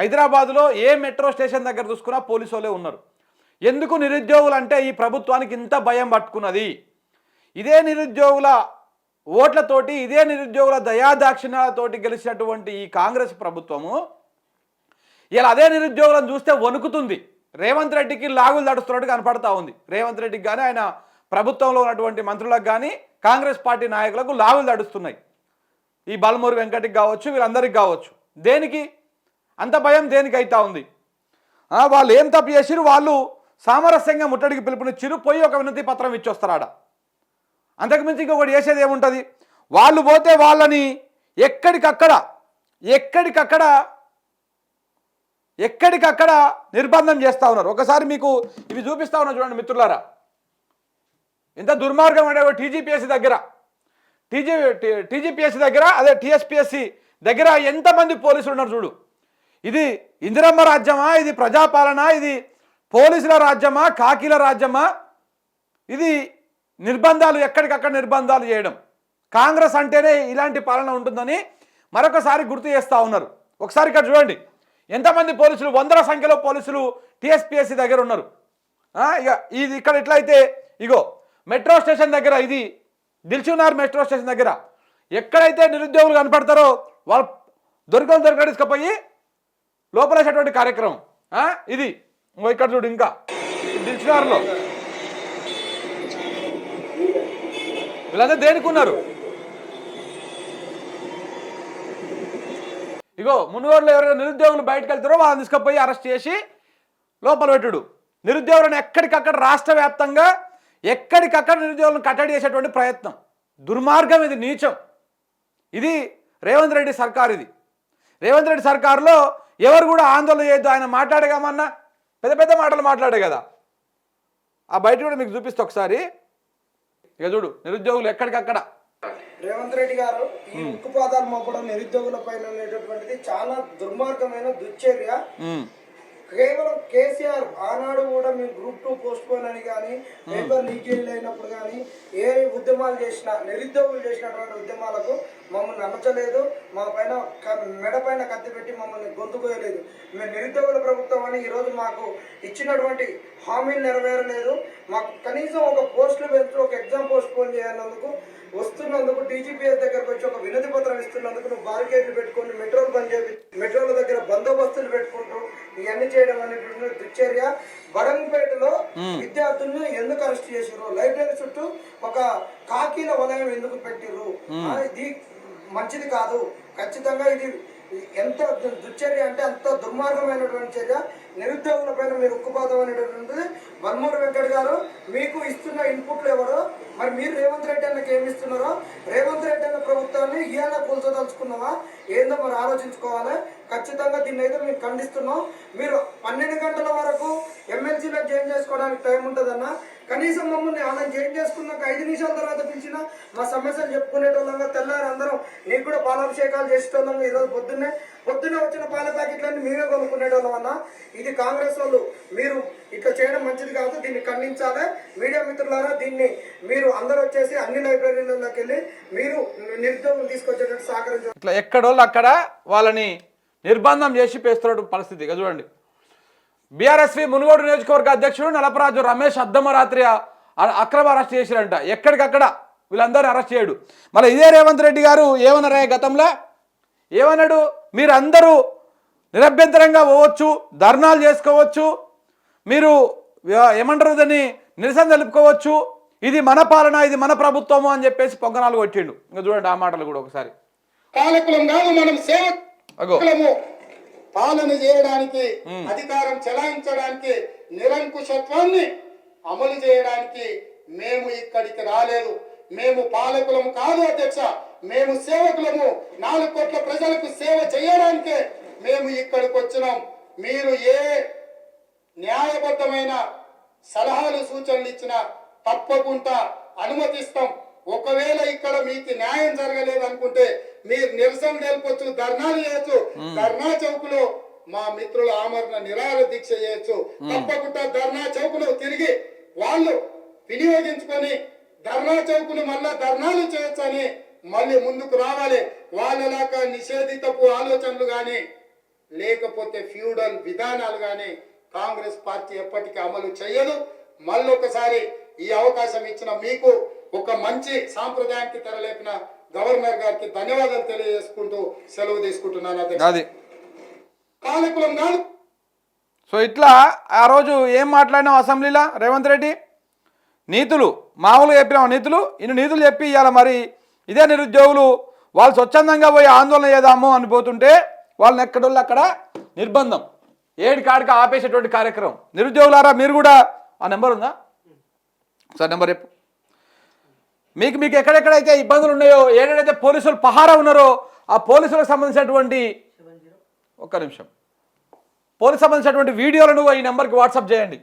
హైదరాబాద్లో ఏ metro station దగ్గర చూసుకున్నా పోలీసు వాళ్ళే ఉన్నారు. ఎందుకు నిరుద్యోగులు అంటే ఈ ప్రభుత్వానికి ఇంత భయం పట్టుకున్నది? ఇదే నిరుద్యోగుల ఓట్లతోటి ఇదే నిరుద్యోగుల దయాదాక్షిణ్యాలతోటి గెలిచినటువంటి ఈ కాంగ్రెస్ ప్రభుత్వము ఇలా అదే నిరుద్యోగులను చూస్తే వణుకుతుంది. రేవంత్ రెడ్డికి లాగులు తడుస్తున్నట్టు కనపడతా ఉంది. రేవంత్ రెడ్డికి కానీ ఆయన ప్రభుత్వంలో ఉన్నటువంటి మంత్రులకు కానీ కాంగ్రెస్ పార్టీ నాయకులకు లాగులు తడుస్తున్నాయి. ఈ బలమూరి వెంకటికి కావచ్చు వీళ్ళందరికీ కావచ్చు. దేనికి? అంత భయం దేనికైతా ఉంది? వాళ్ళు ఏం తప్పు చేసిరు వాళ్ళు సామరస్యంగా ముట్టడికి పిలుపునిచ్చిరు పోయి ఒక వినతి పత్రం ఇచ్చొస్తారాడ. అంతకుమించి ఇంకొకటి చేసేది ఏముంటుంది? వాళ్ళు పోతే వాళ్ళని ఎక్కడికక్కడ ఎక్కడికక్కడ ఎక్కడికక్కడ నిర్బంధం చేస్తూ ఉన్నారు. ఒకసారి మీకు ఇవి చూపిస్తా ఉన్నా చూడండి మిత్రులారా. ఇంత దుర్మార్గం అంటే టీజీపీఎస్సీ దగ్గర. టీజీ టీజీపీఎస్సీ దగ్గర అదే టీఎస్పీఎస్సీ దగ్గర ఎంతమంది పోలీసులు ఉన్నారు చూడు. ఇది ఇందిరమ్మ రాజ్యమా? ఇది ప్రజాపాలన? ఇది పోలీసుల రాజ్యమా? కాకీల రాజ్యమా? ఇది నిర్బంధాలు ఎక్కడికక్కడ నిర్బంధాలు చేయడం. కాంగ్రెస్ అంటేనే ఇలాంటి పాలన ఉంటుందని మరొకసారి గుర్తు చేస్తూ ఉన్నారు. ఒకసారి ఇక్కడ చూడండి. ఎంతమంది పోలీసులు వందల సంఖ్యలో పోలీసులు టీఎస్పీఎస్సీ దగ్గర ఉన్నారు. ఇక ఇది ఇక్కడ ఎట్లయితే ఇగో మెట్రో స్టేషన్ దగ్గర ఇది దిల్చునార్ మెట్రో స్టేషన్ దగ్గర ఎక్కడైతే నిరుద్యోగులు కనపడతారో వాళ్ళు దొరికని దొరక లోపలేసేటువంటి కార్యక్రమం. ఇది. ఇక్కడ చూడు ఇంకా. దిల్చునార్లో వీళ్ళందరూ దేనికి ఉన్నారు? ఇగో మునుగోడులో ఎవరైనా నిరుద్యోగులు బయటకు వెళ్తారో వాళ్ళని తీసుకుపోయి అరెస్ట్ చేసి లోపల పెట్టుడు. నిరుద్యోగులను ఎక్కడికక్కడ రాష్ట్ర వ్యాప్తంగా ఎక్కడికక్కడ నిరుద్యోగులను కట్టడి చేసేటువంటి ప్రయత్నం. దుర్మార్గం ఇది నీచం. ఇది రేవంత్ రెడ్డి సర్కార్ ఇది. రేవంత్ రెడ్డి సర్కారులో ఎవరు కూడా ఆందోళన చేయొద్దు ఆయన మాట్లాడగామన్నా పెద్ద పెద్ద మాటలు మాట్లాడే కదా. ఆ బయట కూడా మీకు చూపిస్తా ఒకసారి. ఇక చూడు నిరుద్యోగులు ఎక్కడికక్కడ. రేవంత్ రెడ్డి గారు ఈ ఉక్కుపాదాలు మోపడం నిరుద్యోగుల పైన అనేటటువంటిది చాలా దుర్మార్గమైన దుశ్చర్య. కేవలం కేసీఆర్ ఆనాడు కూడా మేము గ్రూప్ టూ పోస్ట్ పోన్ అని కానీ పేపర్ లీకేజ్ అయినప్పుడు కానీ ఏ ఉద్యమాలు చేసినా నిరుద్యోగులు చేసినటువంటి ఉద్యమాలకు మమ్మల్ని నమ్మచలేదు. మా పైన మెడ పైన కత్తి పెట్టి మమ్మల్ని గొంతుకోయలేదు. మేము నిరుద్యోగుల ప్రభుత్వం అని ఈరోజు మాకు ఇచ్చినటువంటి హామీలు నెరవేరలేదు. మాకు కనీసం ఒక పోస్టులు పెంచు ఒక ఎగ్జామ్ పోస్ట్ పోన్ చేయనందుకు వస్తున్నందుకు డీజీపీఎస్ దగ్గరకు వచ్చి ఒక వినతి పత్రం ఇస్తున్నందుకు నువ్వు బారికేడ్లు పెట్టుకొని మెట్రోలు బంద్ చేపి మెట్రోల దగ్గర బందోబస్తులు పెట్టుకుంటూ ఇవన్నీ చేయడం అనేటువంటి దుశ్చర్య బడంపేటలో విద్యార్థులను ఎందుకు అరెస్ట్ చేసారు లైబ్రరీ చుట్టూ ఒక కాకీల వలయం ఎందుకు పెట్టిర్రు? ఇది మంచిది కాదు. ఖచ్చితంగా ఇది ఎంత దుశ్చర్య అంటే అంత దుర్మార్గమైనటువంటి చర్య నిరుద్యోగుల పైన మీరు ఉక్కుపోతాం అనేటటువంటిది వన్మూరి వెంకట్ గారు మీకు ఇస్తున్న ఇన్పుట్లు ఎవరో మరి మీరు రేవంత్ రెడ్డి అన్నకి ఏమి ఇస్తున్నారో రేవంత్ రెడ్డి అన్న ప్రభుత్వాన్ని ఇవాళ కూల్చదలుచుకున్నావా? ఏందో మరి ఆలోచించుకోవాలి. ఖచ్చితంగా దీన్ని అయితే మేము ఖండిస్తున్నాం. మీరు పన్నెండు గంటల వరకు ఎమ్మెల్సీలో జాయిన్ చేసుకోవడానికి టైం ఉంటుందన్నా కనీసం మమ్మల్ని అలా జాయిన్ చేసుకున్నాక ఐదు నిమిషాల తర్వాత పిలిచిన మా సమస్యలు చెప్పుకునేటోళ్ళంగా తెల్లారు అందరం నీకు కూడా పాలాభిషేకాలు చేసేటోళ్ళం ఈరోజు పొద్దున్నే పొద్దున్నే వచ్చిన పాల ప్యాకెట్లన్నీ మేమే కొనుక్కునేటోళ్ళం అన్న. ఇది కాంగ్రెస్ వాళ్ళు మీరు ఇట్లా చేయడం మంచిది కాదు దీన్ని ఖండించాలి. మీడియా మిత్రులారా దీన్ని మీరు అందరూ వచ్చేసి అన్ని లైబ్రరీలలోకి వెళ్ళి మీరు నిరుద్యోగం తీసుకొచ్చేటట్టు సహకరించారు ఇట్లా ఎక్కడోళ్ళు అక్కడ వాళ్ళని నిర్బంధం చేసి పేస్తున్న పరిస్థితి. చూడండి. బీఆర్ఎస్వి మునుగోడు నియోజకవర్గ అధ్యక్షుడు నలపరాజు రమేష్ అద్దమరాత్రి అక్రమ అరెస్ట్ చేసిరంట ఎక్కడికక్కడ వీళ్ళందరూ అరెస్ట్ చేయడు. మళ్ళీ ఇదే రేవంత్ రెడ్డి గారు ఏమన్నారా గతంలో? ఏమన్నాడు? మీరందరూ నిరభ్యంతరంగా పోవచ్చు ధర్నాలు చేసుకోవచ్చు మీరు ఏమంటారు దాన్ని? నిరసన తెలుపుకోవచ్చు. ఇది మన పాలన ఇది మన ప్రభుత్వము అని చెప్పేసి పొంగనాలు కొట్టిండు. ఇంకా చూడండి ఆ మాటలు కూడా ఒకసారి. అగో. పాలన చేయడానికి అధికారం చెలాయించడానికి నిరంకుశత్వాన్ని అమలు చేయడానికి మేము ఇక్కడికి రాలేదు. మేము పాలకులము కాదు అధ్యక్ష. మేము సేవకులము. నాలుగు కోట్ల ప్రజలకు సేవ చేయడానికే మేము ఇక్కడికి వచ్చినాం. మీరు ఏ న్యాయబద్ధమైన సలహాలు సూచనలు ఇచ్చినా తప్పకుండా అనుమతిస్తాం. ఒకవేళ ఇక్కడ మీకు న్యాయం జరగలేదు అనుకుంటే మీరు నిరసన తెలపొచ్చు ధర్నాలు చేయొచ్చు. ధర్నా చౌకులో మా మిత్రుల ఆమరణ నిరాహార దీక్ష చేయొచ్చు. తప్పకుండా ధర్నా చౌకులో తిరిగి వాళ్ళు వినియోగించుకొని ధర్నా చౌకులు మళ్ళా ధర్నాలు చేయొచ్చని మళ్ళీ ముందుకు రావాలి. వాళ్ళలాగా నిషేధితపు ఆలోచనలు కానీ లేకపోతే ఫ్యూడల్ విధానాలు కానీ కాంగ్రెస్ పార్టీ ఎప్పటికీ అమలు చేయదు. మళ్ళొకసారి ఈ అవకాశం ఇచ్చిన మీకు ఒక మంచి సాంప్రదాయానికి తెరలేపిన గవర్నర్ గారికి ధన్యవాదాలు తెలియజేసుకుంటూ సెలవు తీసుకుంటున్నాను అది పాలకులం కాదు. సో ఇట్లా ఆ రోజు ఏం మాట్లాడినాం అసెంబ్లీలో? రేవంత్ రెడ్డి? నీతులు. మామూలుగా చెప్పినాం నీతులు. ఇన్ని నీతులు చెప్పి ఇవాళ మరి. ఇదే నిరుద్యోగులు. వాళ్ళు స్వచ్ఛందంగా పోయి ఆందోళన చేద్దాము అని పోతుంటే వాళ్ళని ఎక్కడోళ్ళు అక్కడ? నిర్బంధం. ఏడు కాడికి ఆపేసేటువంటి కార్యక్రమం. నిరుద్యోగులారా మీరు కూడా. ఆ నెంబర్ ఉందా? సార్ నెంబర్ చెప్పు. మీకు మీకు ఎక్కడెక్కడైతే ఇబ్బందులు ఉన్నాయో ఏడైతే పోలీసులు పహారా ఉన్నారో ఆ పోలీసులకు సంబంధించినటువంటి ఒక్క నిమిషం. పోలీసు సంబంధించినటువంటి వీడియోలను ఈ నెంబర్కి వాట్సాప్ చేయండి.